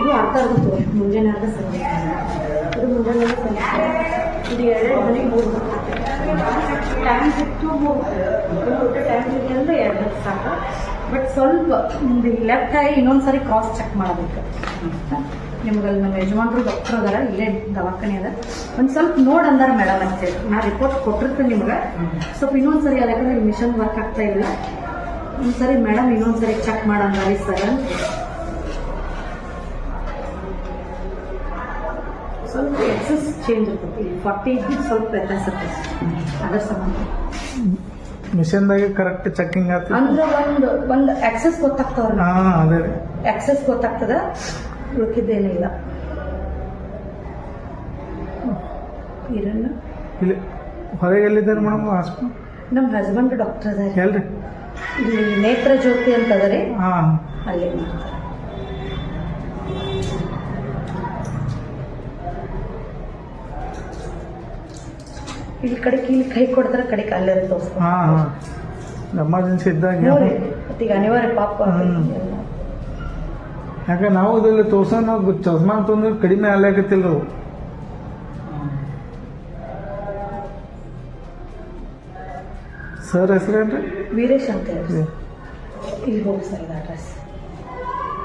ಇದು ಅರ್ಧ ತೋರಿ ಮುಂಜಾನೆ ಅರ್ಧ ಸಂಜೆ ಇದು ಮುಂಜಾನೆ ಸಂಜೆ ಇದು ಎರಡು ಮನೆಗೆ ಮೂರು ಟೈಮ್ ಸಿಕ್ತು ಮೂರು ಟೈಮ್ ಸಿಗಿ ಅಂದರೆ ಎರಡು ಸಾಕು. ಬಟ್ ಸ್ವಲ್ಪ ನಿಮ್ದು ಲೆಫ್ಟ್ ಆಗಿ ಇನ್ನೊಂದು ಕ್ರಾಸ್ ಚೆಕ್ ಮಾಡಬೇಕು. ನಿಮ್ಗೆ ಅಲ್ಲಿ ನಮ್ಮ ಯಜಮಾನ್ರು ಡಾಕ್ಟರ್ ಅದಾರ, ಇಲ್ಲೇ ದವಾಖಾನೆ ಅದ. ಒಂದು ಸ್ವಲ್ಪ ನೋಡಿ ಅಂದಾರ ಮೇಡಮ್ ಅಂತೇಳಿ ನಾ ರಿಪೋರ್ಟ್ ಕೊಟ್ಟಿರ್ತೀನಿ ನಿಮ್ಗೆ. ಸ್ವಲ್ಪ ಇನ್ನೊಂದು ಸರಿ ಅದ ಯಾಕಂದ್ರೆ ಮಿಷನ್ ವರ್ಕ್ ಆಗ್ತಾ ಇಲ್ಲ. ಒಂದು ಸರಿ ಮೇಡಮ್ ಇನ್ನೊಂದು ಸರಿ ಚೆಕ್ ಮಾಡಂದಾರಿ ಸರ್ ಸ್ವಲ್ಪ ಎಕ್ಸಸ್ ಚೇಂಜ್ ಇರ್ತೈತಿ. ಫಾರ್ಟಿ ಸ್ವಲ್ಪ ವ್ಯತ್ಯಾಸ ಇರ್ತೈತಿ. ಅದ್ರ ಸಂಬಂಧ. ಮಿಷನ್ದಾಗೆ ಕರೆಕ್ಟ್ ಚೆಕಿಂಗ್ ಆಗ್ತದೆ ಅಂದ್ರೆ ಒಂದು ಒಂದು ಆಕ್ಸೆಸ್ ಗೊತ್ತಾಗ್ತಾವ್ರ ಹಾ ಅದೇ ರೀ. ಎಕ್ಸಸ್ ಗೊತ್ತಾಗ್ತದ? ಉಳ್ಕಿದ್ದೇನಿಲ್ಲ ಇರಲ್ಲ ಇಲ್ಲಿ ಹೊರಗೆ ಎಲ್ಲಿದ್ದಾರೆ ಮೇಡಮ್? ಹಾಸ್ಪಿಟಲ್ ನಮ್ಮ ಹಸ್ಬೆಂಡ್ ಡಾಕ್ಟರ್ ಅದಾರೆ. ಎಲ್ರಿ? ಇಲ್ಲಿ ನೇತ್ರ ಜ್ಯೋತಿ ಅಂತ ಅದರಿ. ಹಾಂ. ಅಲ್ಲಿ ಮಾಡ್ತಾರೆ. ಇಲ್ಲಿ ಕಡೆಗೆ ಇಲ್ಲಿ ಕೈ ಕೊಡ್ತಾರೆ ಕಡೆಗೆ ಅಲ್ಲೇ ತೋರಿಸ್ತಾರೆ. ಹಾ ಹಾ. ಎಮರ್ಜೆನ್ಸಿ ಇದ್ದಾಗ. ಈಗ ಅನಿವಾರ್ಯ ಪಾಪ. ಯಾಕೆ ನಾವು ಅದ್ರಲ್ಲಿ ತೋರ್ಸೋಣ ಚಸ್ಮಾ ಅಂತಂದ್ರೆ ಕಡಿಮೆ ಆಗ್ಲಾಕತ್ತಿಲ್ಲ ನಾವು ಸರ್ ಹೆಸರೇನ್ರಿ? ವೀರೇಶ್ ಅಂತ ಹೇಳಿ ಇಲ್ಲಿ ಹೋಗಿ ಸರ್ ಇದು ಅಡ್ರೆಸ್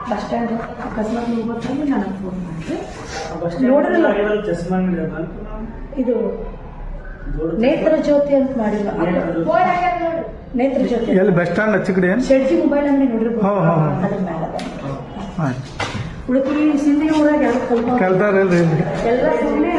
ಬಸ್ ಸ್ಟ್ಯಾಂಡ್ ಅಕಸ್ಮಾತ್ ನೀವು ಗೊತ್ತಾಗಿ ನನಗೆ ಫೋನ್ ಮಾಡಿರಿ ನೋಡ್ರಲ್ಲ. ಇದು ನೇತ್ರ ಜ್ಯೋತಿ ಅಂತ ಮಾಡಿಲ್ಲ ನೇತ್ರ ಜ್ಯೋತಿ. ಎಲ್ಲಿ ಬಸ್ ಸ್ಟ್ಯಾಂಡ್ ಹಚ್ಚ ಕಡೆ ಏನು? ಶೆಡ್ಜಿ ಮೊಬೈಲ್ ಅಂಗಡಿ ನೋಡಿರ್ಬೋದು. ಹಾ, ಹಾ, ಹಾ. ಅದ್ರ ಮೇಲೆ ಅದ. ಸಿಂಧಿ ಊರಾಗ ಎಲ್ಲ ಕಲ್ತಾರಲ್ರಿ ಇಲ್ಲಿ. ಎಲ್ಲ ಸುಮ್ಮನೆ